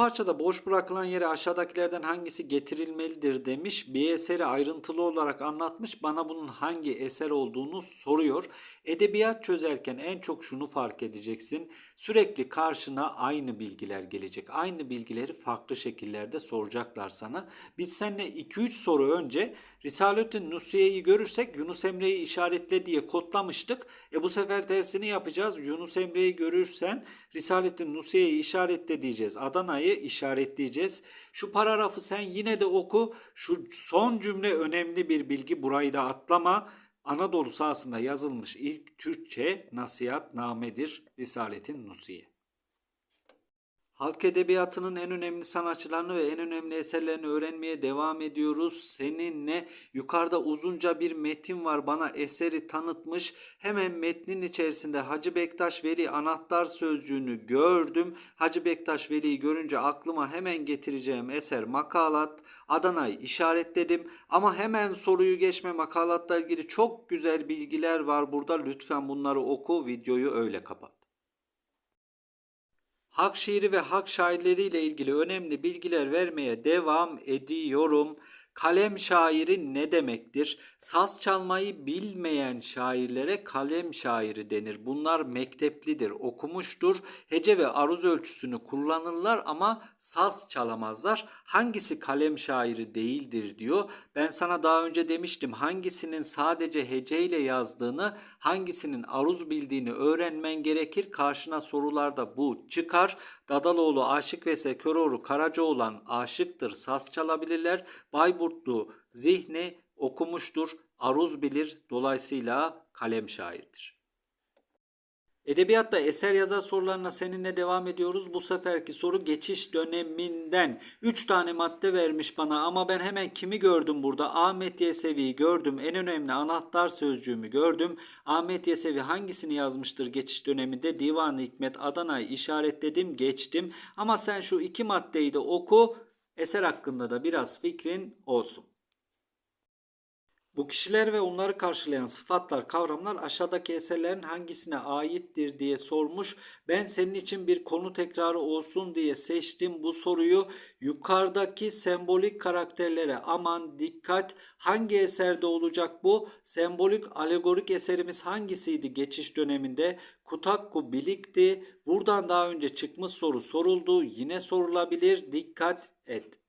parçada boş bırakılan yere aşağıdakilerden hangisi getirilmelidir demiş. Bir eseri ayrıntılı olarak anlatmış. Bana bunun hangi eser olduğunu soruyor. Edebiyat çözerken en çok şunu fark edeceksin. Sürekli karşına aynı bilgiler gelecek. Aynı bilgileri farklı şekillerde soracaklar sana. Biz seninle 2-3 soru önce Risalettin Nusiye'yi görürsek Yunus Emre'yi işaretle diye kodlamıştık. E bu sefer tersini yapacağız. Yunus Emre'yi görürsen Risalettin Nusiye'yi işaretle diyeceğiz. Adana'yı işaretleyeceğiz. Şu paragrafı sen yine de oku. Şu son cümle önemli bir bilgi. Burayı da atlama. Anadolu sahasında yazılmış ilk Türkçe nasihatnamedir Risalettin Nusiye. Halk edebiyatının en önemli sanatçılarını ve en önemli eserlerini öğrenmeye devam ediyoruz. Seninle yukarıda uzunca bir metin var bana eseri tanıtmış. Hemen metnin içerisinde Hacı Bektaş Veli anahtar sözcüğünü gördüm. Hacı Bektaş Veli'yi görünce aklıma hemen getireceğim eser makalat. Adana'yı işaretledim ama hemen soruyu geçme makalatla ilgili çok güzel bilgiler var burada. Lütfen bunları oku videoyu öyle kapat. Halk şiiri ve halk şairleriyle ilgili önemli bilgiler vermeye devam ediyorum. Kalem şairi ne demektir? Saz çalmayı bilmeyen şairlere kalem şairi denir. Bunlar mekteplidir, okumuştur. Hece ve aruz ölçüsünü kullanırlar ama saz çalamazlar. Hangisi kalem şairi değildir diyor. Ben sana daha önce demiştim hangisinin sadece heceyle yazdığını, hangisinin aruz bildiğini öğrenmen gerekir. Karşına sorularda bu çıkar. Dadaloğlu Aşık ve Köroğlu Karacaoğlan aşıktır, saz çalabilirler. Bayburtlu zihni okumuştur, aruz bilir, dolayısıyla kalem şairdir. Edebiyatta eser yazar sorularına seninle devam ediyoruz. Bu seferki soru geçiş döneminden 3 tane madde vermiş bana ama ben hemen kimi gördüm burada? Ahmet Yesevi'yi gördüm. En önemli anahtar sözcüğümü gördüm. Ahmet Yesevi hangisini yazmıştır geçiş döneminde? Divan-ı Hikmet Adana'yı işaretledim, geçtim. Ama sen şu iki maddeyi de oku. Eser hakkında da biraz fikrin olsun. Bu kişiler ve onları karşılayan sıfatlar, kavramlar aşağıdaki eserlerin hangisine aittir diye sormuş. Ben senin için bir konu tekrarı olsun diye seçtim bu soruyu. Yukarıdaki sembolik karakterlere aman dikkat. Hangi eserde olacak bu? Sembolik alegorik eserimiz hangisiydi geçiş döneminde? Kutakku Bilik'ti. Buradan daha önce çıkmış soru soruldu. Yine sorulabilir. Dikkat et.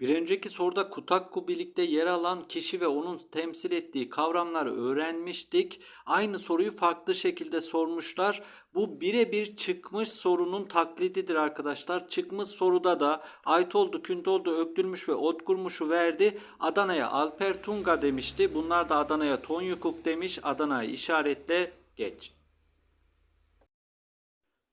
Bir önceki soruda Kutakku birlikte yer alan kişi ve onun temsil ettiği kavramları öğrenmiştik. Aynı soruyu farklı şekilde sormuşlar. Bu birebir çıkmış sorunun taklididir arkadaşlar. Çıkmış soruda da Aytoldu, Küntoldu, Öktürmüş ve Otkurmuş'u verdi. Adana'ya Alper Tunga demişti. Bunlar da Adana'ya Tonyukuk demiş. Adana'yı işaretle geç.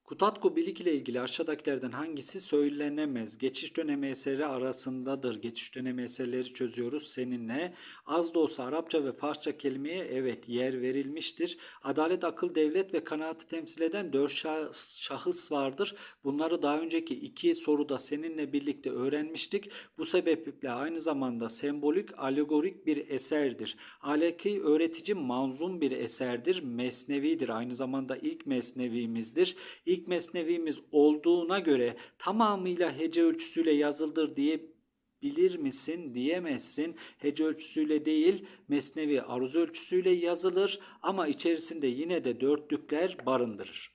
Kutatku Bilik ile ilgili aşağıdakilerden hangisi söylenemez? Geçiş dönemi eseri arasındadır. Geçiş dönemi eserleri çözüyoruz seninle. Az da olsa Arapça ve Farsça kelimeye evet yer verilmiştir. Adalet, akıl, devlet ve kanaatı temsil eden dört şah- şahıs vardır. Bunları daha önceki iki soruda seninle birlikte öğrenmiştik. Bu sebeple aynı zamanda sembolik, alegorik bir eserdir. Aleki öğretici manzum bir eserdir. Mesnevidir. Aynı zamanda ilk mesnevimizdir. İlk mesnevimiz olduğuna göre tamamıyla hece ölçüsüyle yazıldır diye bilir misin diyemezsin. Hece ölçüsüyle değil mesnevi aruz ölçüsüyle yazılır ama içerisinde yine de dörtlükler barındırır.